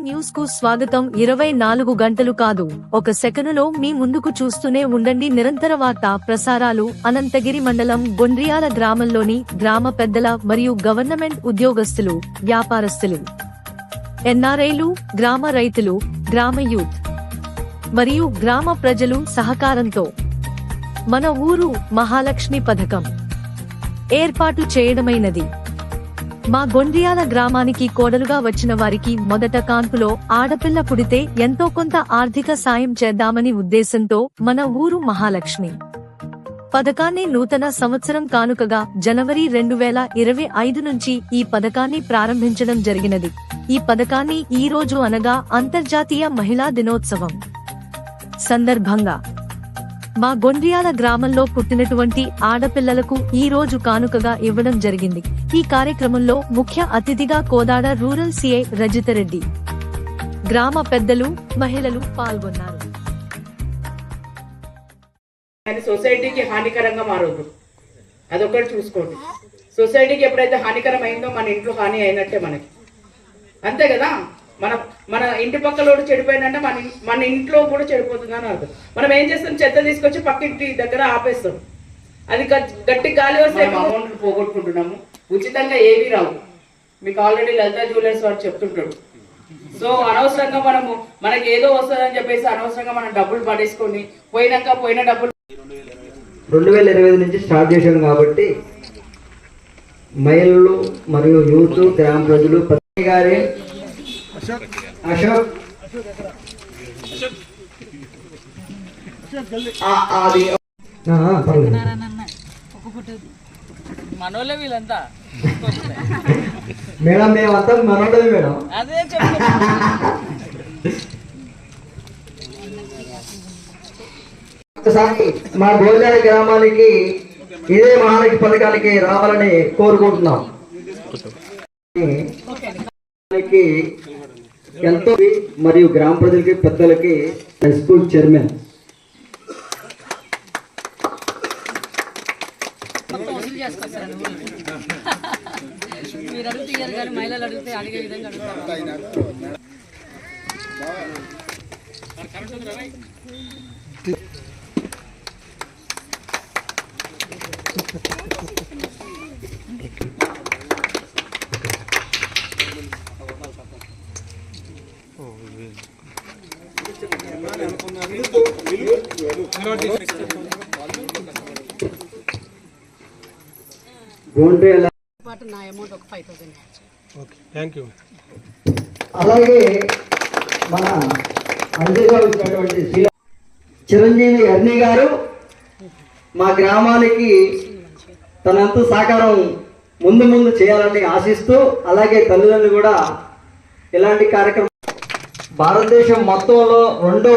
న్యూస్కు స్వాగతం. ఇరవై నాలుగు గంటలు కాదు. ఒక సెకనులో మీ ముందుకు చూస్తూనే ఉండండి. నిరంతర వార్త ప్రసారాలు అనంతగిరి మండలం గొండ్రియాల గ్రామంలోని గ్రామ పెద్దల మరియు గవర్నమెంట్ ఉద్యోగస్తులు వ్యాపారస్తులు ఎన్ఆర్ఐలు గ్రామ రైతులు గ్రామ యూత్ మరియు గ్రామ ప్రజలు సహకారంతో మన ఊరు మహాలక్ష్మి పథకం. ఏర్పాటు చేయడమైనది. మా గొండ్రియాల గ్రామానికి కోడలుగా వచ్చిన వారికి మొదట కాన్పులో ఆడపిల్ల పుడితే ఎంతో కొంత ఆర్థిక సాయం చేద్దామని ఉద్దేశంతో మన ఊరు మహాలక్ష్మి. పథకాన్ని నూతన సంవత్సరం కానుకగా జనవరి రెండు వేల ఇరవై ఐదు నుంచి ఈ పథకాన్ని ప్రారంభించడం జరిగినది. ఈ పథకాన్ని ఈ రోజు అనగా అంతర్జాతీయ మహిళా దినోత్సవం. సందర్భంగా మా గొండ్రియాల గ్రామంలో పుట్టినటువంటి ఆడపిల్లలకు ఈ రోజు కానుకగా ఇవ్వడం జరిగింది. ఈ కార్యక్రమంలో ముఖ్య అతిథిగా కోదాడ రూరల్ సిఐ రజితరెడ్డి గ్రామ పెద్దలు మహిళలు పాల్గొన్నారు. సొసైటీకి హానికరంగా మారదు అదొకటి చూసుకోండి. సొసైటీకి ఎప్పుడైతే హానికరం అయిందో మన ఇంట్లో హాని అయినట్టే మనకి. అంతే కదా? మన మన ఇంటి పక్కలోడు చెడిపోయిందంటే మన మన ఇంట్లో కూడా చెడిపోతుంది అని అర్థం. మనం ఏం చేస్తాం? చెత్త తీసుకొచ్చి పక్కింటి దగ్గర ఆపేస్తాం. అది గట్- గట్టి గాలి వస్తే అమౌంట్ పోగొట్టుకుంటున్నాము. ఉచితంగా ఏవి రావు. మీకు ఆల్రెడీ లలితా జ్యువెలర్స్ వాడు చెప్తుంటాడు సో అనవసరంగా మనము మనకి ఏదో వస్తుందని చెప్పేసి అనవసరంగా మనం డబ్బులు పడేసుకొని పోయినాక పోయిన డబ్బులు రెండు వేల ఇరవై నుంచి స్టార్ట్ చేశాం కాబట్టి మహిళలు మరియు యూత్ గ్రామ ప్రజలు ప్రతి గారి అశోక్. అది. మనోళ్ళే వీళ్ళంతా. మేడం మేమంతా మనోడమే మేడం. అదే ఒకసారి మా గోదావరి గ్రామానికి ఇదే మహాలక్ష్మి పథకానికి రావాలని కోరుకుంటున్నాం. దానికి ఎంతో మరియు గ్రామ ప్రజలకి పెద్దలకి హై స్కూల్ చైర్మన్. అడిగితే మహిళలు పాటు నా అమౌంట్ ఒక ఫైవ్ థౌసండ్ అలాగే మన అంజగా వచ్చినటువంటి చిరంజీవి అర్ని గారు మా గ్రామానికి తనంత సహకారం ముందు ముందు చేయాలని ఆశిస్తూ అలాగే తల్లిదండ్రులు కూడా ఇలాంటి కార్యక్రమం భారతదేశం మొత్తంలో రెండో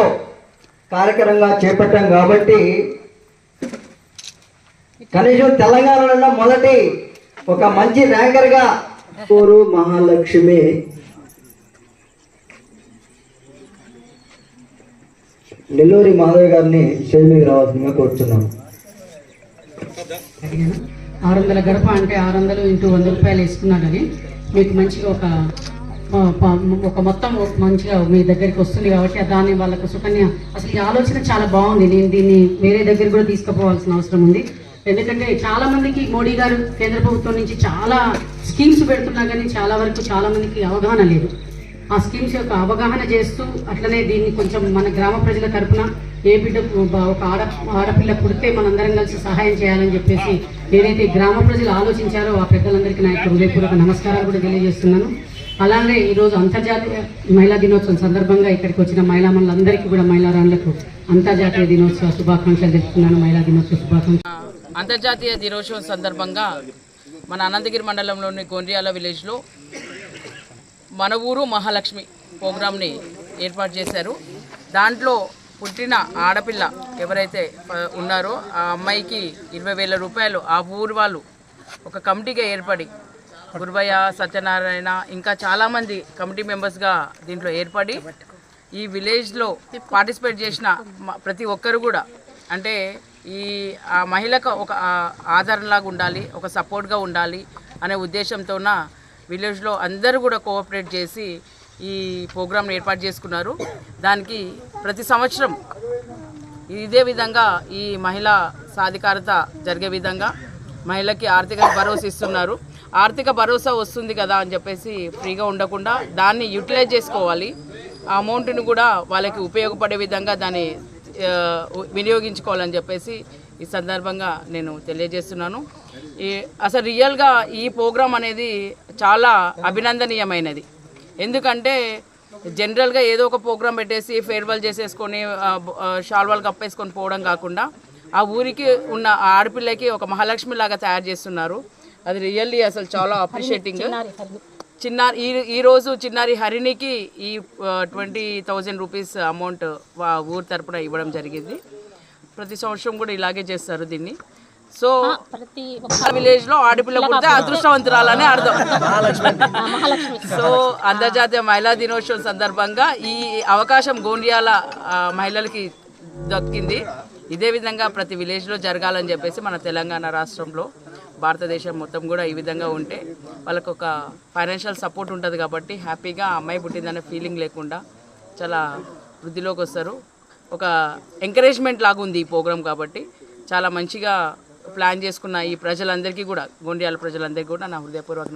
కార్యక్రమంగా చేపట్టాం కాబట్టి కనీసం తెలంగాణలో మొదటి ఒక మంచి ర్యాంకర్గా కోరు మహాలక్ష్మి. నెల్లూరి మాధవ్ గారిని స్టేజ్ మీద రావాల్సిందిగా కోరుతున్నాను. ఆరు వందల గడప అంటే ఆరు వందలు ఇంటూ వంద రూపాయలు ఇస్తున్నాడని మీకు మంచిగా ఒక ఒక మొత్తం ఒక మంచిగా మీ దగ్గరికి వస్తుంది కాబట్టి దాన్ని వాళ్ళకు సుకన్య అసలు ఈ ఆలోచన చాలా బాగుంది. నేను దీన్ని వేరే దగ్గర కూడా తీసుకుపోవాల్సిన అవసరం ఉంది. ఎందుకంటే చాలా మందికి మోడీ గారు కేంద్ర ప్రభుత్వం నుంచి చాలా స్కీమ్స్ పెడుతున్నా కానీ చాలా వరకు చాలా మందికి అవగాహన లేదు. ఆ స్కీమ్స్ యొక్క అవగాహన చేస్తూ అట్లనే దీన్ని కొంచెం మన గ్రామ ప్రజల తరఫున ఏ బిడ్డ ఒక ఆడ ఆడపిల్ల పుడితే మనందరం కలిసి సహాయం చేయాలని చెప్పేసి ఏదైతే గ్రామ ప్రజలు ఆలోచించారో ఆ పెద్దలందరికీ నా యొక్క హృదయపూర్వక నమస్కారాలు కూడా తెలియజేస్తున్నాను. అలానే ఈరోజు అంతర్జాతీయ మహిళా దినోత్సవం సందర్భంగా ఇక్కడికి వచ్చిన మహిళా మనులందరికీ కూడా మహిళారాణులకు అంతర్జాతీయ దినోత్సవ శుభాకాంక్షలు తెలుపుతున్నాను. మహిళా దినోత్సవ శుభాకాంక్షలు. అంతర్జాతీయ దినోత్సవం సందర్భంగా మన అనంతగిరి మండలంలోని గోండ్రియాల విలేజ్లో మన ఊరు మహాలక్ష్మి ప్రోగ్రామ్ని ఏర్పాటు చేశారు. దాంట్లో పుట్టిన ఆడపిల్ల ఎవరైతే ఉన్నారో ఆ అమ్మాయికి ఇరవై వేల రూపాయలు ఆ ఊరు వాళ్ళు ఒక కమిటీగా ఏర్పడి గురువయ్య సత్యనారాయణ ఇంకా చాలామంది కమిటీ మెంబర్స్గా దీంట్లో ఏర్పడి ఈ విలేజ్లో పార్టిసిపేట్ చేసిన ప్రతి ఒక్కరు కూడా అంటే ఈ ఆ మహిళకు ఒక ఆదరణలాగా ఉండాలి ఒక సపోర్ట్గా ఉండాలి అనే ఉద్దేశంతోన విలేజ్లో అందరూ కూడా కోఆపరేట్ చేసి ఈ ప్రోగ్రామ్ని ఏర్పాటు చేసుకున్నారు. దానికి ప్రతి సంవత్సరం ఇదే విధంగా ఈ మహిళా సాధికారత జరిగే విధంగా మహిళకి ఆర్థిక భరోసా ఇస్తున్నారు. ఆర్థిక భరోసా వస్తుంది కదా అని చెప్పేసి ఫ్రీగా ఉండకుండా దాన్ని యూటిలైజ్ చేసుకోవాలి. ఆ అమౌంట్ని కూడా వాళ్ళకి ఉపయోగపడే విధంగా దాన్ని వినియోగించుకోవాలని చెప్పేసి ఈ సందర్భంగా నేను తెలియజేస్తున్నాను. ఈ అసలు రియల్గా ఈ ప్రోగ్రాం అనేది చాలా అభినందనీయమైనది. ఎందుకంటే జనరల్గా ఏదో ఒక ప్రోగ్రాం పెట్టేసి ఫేర్వెల్ చేసేసుకొని షాల్వాల్ కప్పేసుకొని పోవడం కాకుండా ఆ ఊరికి ఉన్న ఆడపిల్లకి ఒక మహాలక్ష్మి లాగా తయారు చేస్తున్నారు. అది రియల్లీ అసలు చాలా అప్రిషియేటింగ్ చిన్నారి ఈ ఈ రోజు చిన్నారి హరిణికి ఈ ట్వంటీ థౌజండ్ రూపీస్ అమౌంట్ వా- ఊరు తరపున ఇవ్వడం జరిగింది. ప్రతి సంవత్సరం కూడా ఇలాగే చేస్తారు దీన్ని. సో ప్రతి విలేజ్లో ఆడపిల్ల పుడితే అదృష్టవంతురాలని అర్థం. సో అంతర్జాతీయ మహిళా దినోత్సవం సందర్భంగా ఈ అవకాశం గోండియాల మహిళలకి దక్కింది. ఇదే విధంగా ప్రతి విలేజ్లో జరగాలని చెప్పేసి మన తెలంగాణ రాష్ట్రంలో భారతదేశం మొత్తం కూడా ఈ విధంగా ఉంటే వాళ్ళకు ఒక ఫైనాన్షియల్ సపోర్ట్ ఉంటుంది కాబట్టి హ్యాపీగా అమ్మాయి పుట్టిందనే ఫీలింగ్ లేకుండా చాలా వృద్ధిలోకి వస్తారు. ఒక ఎంకరేజ్మెంట్ లాగా ఉంది ఈ ప్రోగ్రాం కాబట్టి చాలా మంచిగా ప్లాన్ చేసుకున్న ఈ ప్రజలందరికీ కూడా గొండియాల ప్రజలందరికీ కూడా నా హృదయపూర్వక